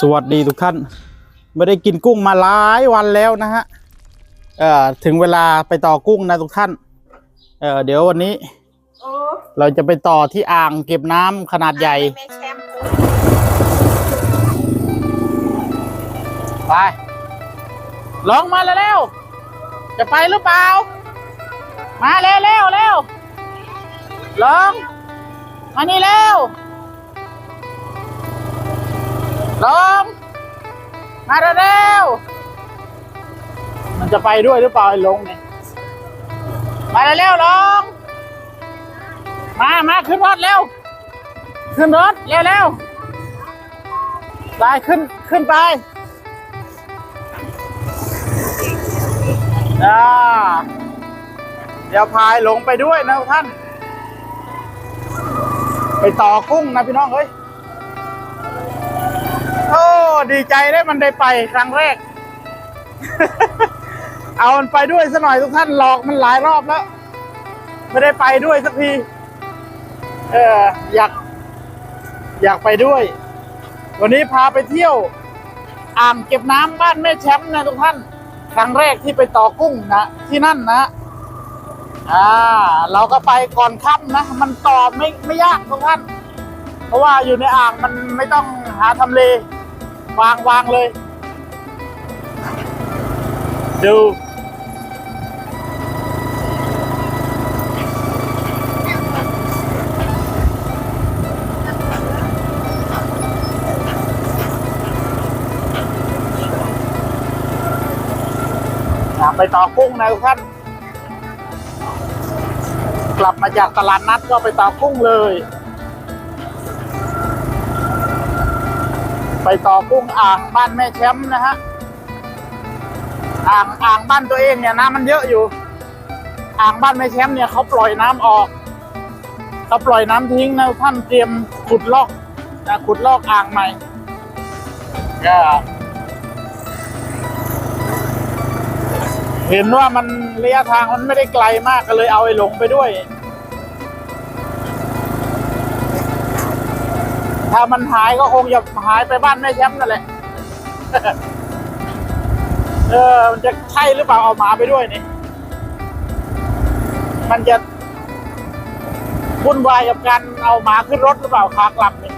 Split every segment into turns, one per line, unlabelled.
สวัสดีทุกท่าน ไม่ได้กินกุ้งมาหลายวันแล้วนะฮะเอ่อถึงเวลาไปต่อกุ้งนะทุกท่าน เอ่อเดี๋ยววันนี้
โอ้
เราจะไปต่อที่อ่างเก็บน้ำขนาดใหญ่
แม่แชมป์
ไปลงมาเร็วๆจะไปหรือเปล่า มาเร็วเร็วเร็วลงมานี่เร็ว ลงมาเร็วๆมันจะไปด้วยหรือเปล่าไอ้ลงเนี่ยมาเร็วๆลงมามาขึ้นรถเร็ว ขึ้นรถเร็วเร็วๆไปขึ้นขึ้นไปอ่าเดี๋ยวพายลงไปด้วยนะท่าน ไปต่อกุ้งนะพี่น้องเอ้ย ดีใจได้มันได้ไปครั้งแรก เอามันไปด้วยซะหน่อยทุกท่านหลอกมันหลายรอบแล้ว ไม่ได้ไปด้วยสักทีเอออยาก อยากไปด้วย วันนี้พาไปเที่ยว อ่างเก็บน้ำบ้านแม่แชมป์นะทุกท่าน ครั้งแรกที่ไปต่อกุ้งนะ ที่นั่นนะอ่าเราก็ไปก่อนค่ำนะ มันต่อไม่ไม่ยากทุกท่าน เพราะว่าอยู่ในอ่างมันไม่ต้องหาทำเล วางวางเลย ดูไปต่อกุ้งนะทุกท่าน กลับมาจากตลาดนัดก็ไปต่อกุ้งเลย ไปต่อกุ้งอ่างบ้านแม่แชมป์นะฮะอ่างอ่างบ้านตัวเองเนี่ยน้ำมันเยอะอยู่ อ่างบ้านแม่แชมป์เนี่ยเขาปล่อยน้ำออกเขาปล่อยน้ำทิ้งนะท่านเตรียมขุดลอกนะขุดลอกอ่างใหม่ก็เห็นว่ามันระยะทางมันไม่ได้ไกลมากก็เลยเอาไอ้หลงไปด้วย ถ้ามันหายก็คงจะหายไปบ้านแม่แชมป์นั่นแหละ เออ มันจะใช่หรือเปล่าเอาหมาไปด้วยนี่ มันจะวุ่นวายกับการเอาหมาขึ้นรถหรือเปล่าขากลับนี่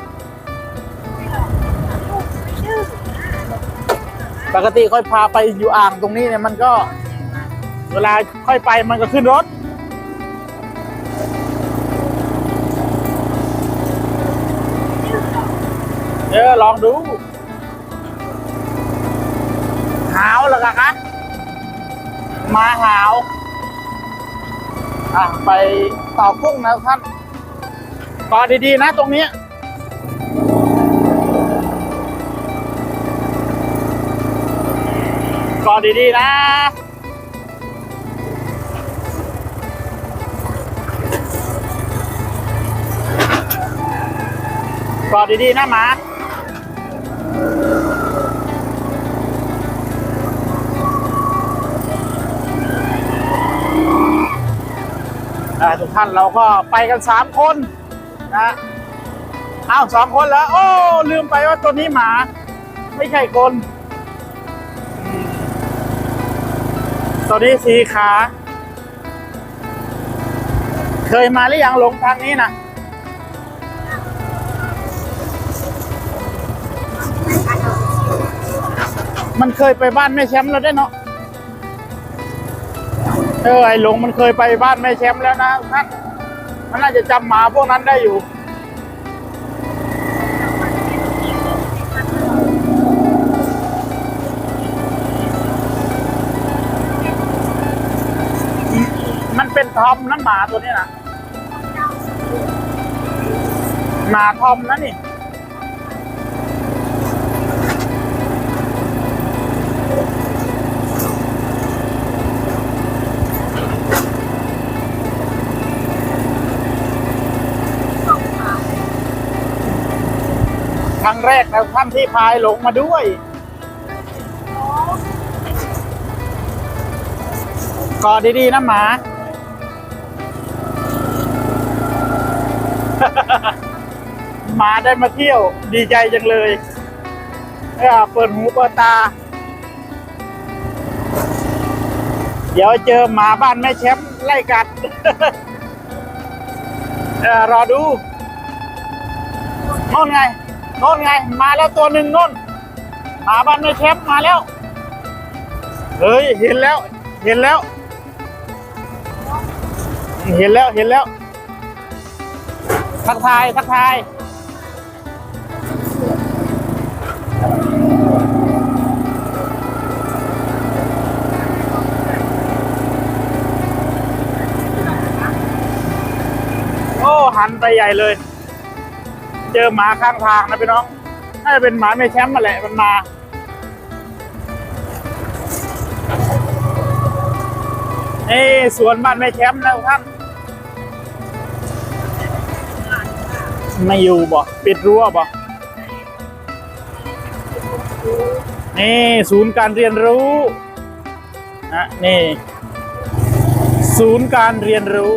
ปกติค่อยพาไปอยู่อ่างตรงนี้เนี่ยมันก็ เวลาค่อยไปมันก็ขึ้นรถ ออลองดูหาวแล้วกันคะมาหาวอะไปต่อกุ้งนะท่านต่อดีๆนะตรงนี้ก่อนดีๆนะ ก่อนดีๆนะหมา ทุกท่านเราก็ไปกันสามคนนะอ้าวสองคนแล้ว โอ้ ลืมไปว่าตัวนี้หมา ไม่ใช่คน ตัวนี้สีขา เคยมาหรือยังลงทางนี้นะมันเคยไปบ้านแม่แชมป์แล้วได้เนาะ เออไอ้หลงมันเคยไปบ้านแม่แชมป์แล้วนะท่านมันน่าจะจำหมาพวกนั้นได้อยู่ มันเป็นทอมนะหมาตัวนี้นะหมาทอมนะนี่ กแล้วท่านที่พายหลงมาด้วย กอดดีๆนะหมา หมาได้มาเที่ยวดีใจจังเลยเปิดหูเปิดตา เดี๋ยวเจอหมาบ้านแม่แชมป์ไล่กัดเออรอดูโน่นไง โน่นไง มาแล้วตัวหนึ่งโน่นหมาบ้านแม่แชมป์มาแล้ว เฮ้ย เห็นแล้ว เห็นแล้ว เห็นแล้ว เห็นแล้ว ทักทาย ทักทาย โอ้ หันไปใหญ่เลย เจอหมาข้างทางนะพี่น้องน่าจะเป็นหมาแม่แชมป์มาแหละมันมานี่สวนบ้านแม่แชมป์นะท่าน ไม่อยู่บ่ปิดรั้วบ่นี่ศูนย์การเรียนรู้นะนี่ ศูนย์การเรียนรู้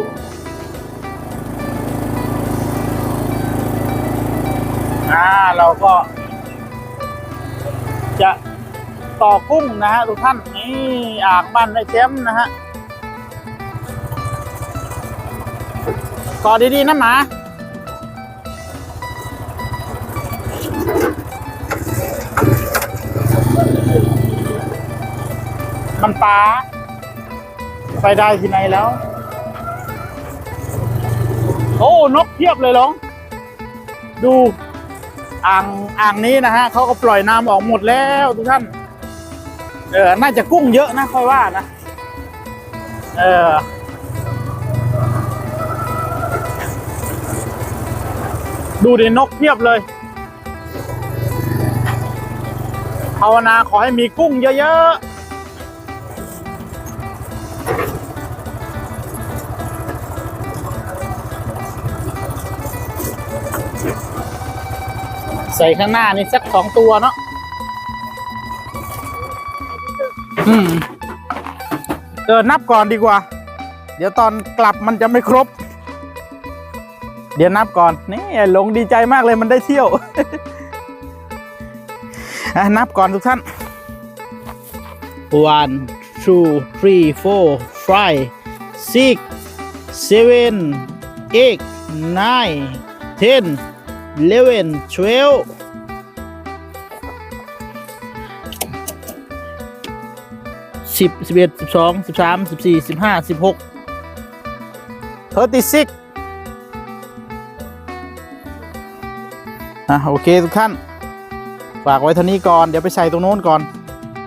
อ่าเราก็ จะต่อกุ้งนะฮะทุกท่านนี่อ่างบ้านแม่แชมป์นะฮะก่อดีๆนะหมามันปลาไปได้ที่ไหนแล้ว โอ้ นกเพียบเลยหลงดู อ่างอ่างนี้นะฮะเขาก็ปล่อยน้ำออกหมดแล้วทุกท่าน เออน่าจะกุ้งเยอะนะค่อยว่านะ เออดูดินกเพียบเลยภาวนาขอให้มีกุ้งเยอะๆ ใส่ข้างหน้านี่สักสองตัวเนาะอืมเออนับก่อนดีกว่า เดี๋ยวตอนกลับมันจะไม่ครบ เดี๋ยวนับก่อนนี่หลงดีใจมากเลยมันได้เที่ยวอะนับก่อนทุกท่าน one two three four five six seven eight nine ten eleven twelve สิบสิบเอ็ดสิบสองสิบสามสิบสี่สิบห้าสิบหก thirty six อะโอเคทุกท่าน ฝากไว้เท่านี้ก่อน เดี๋ยวไปใส่ตรงโน้นก่อน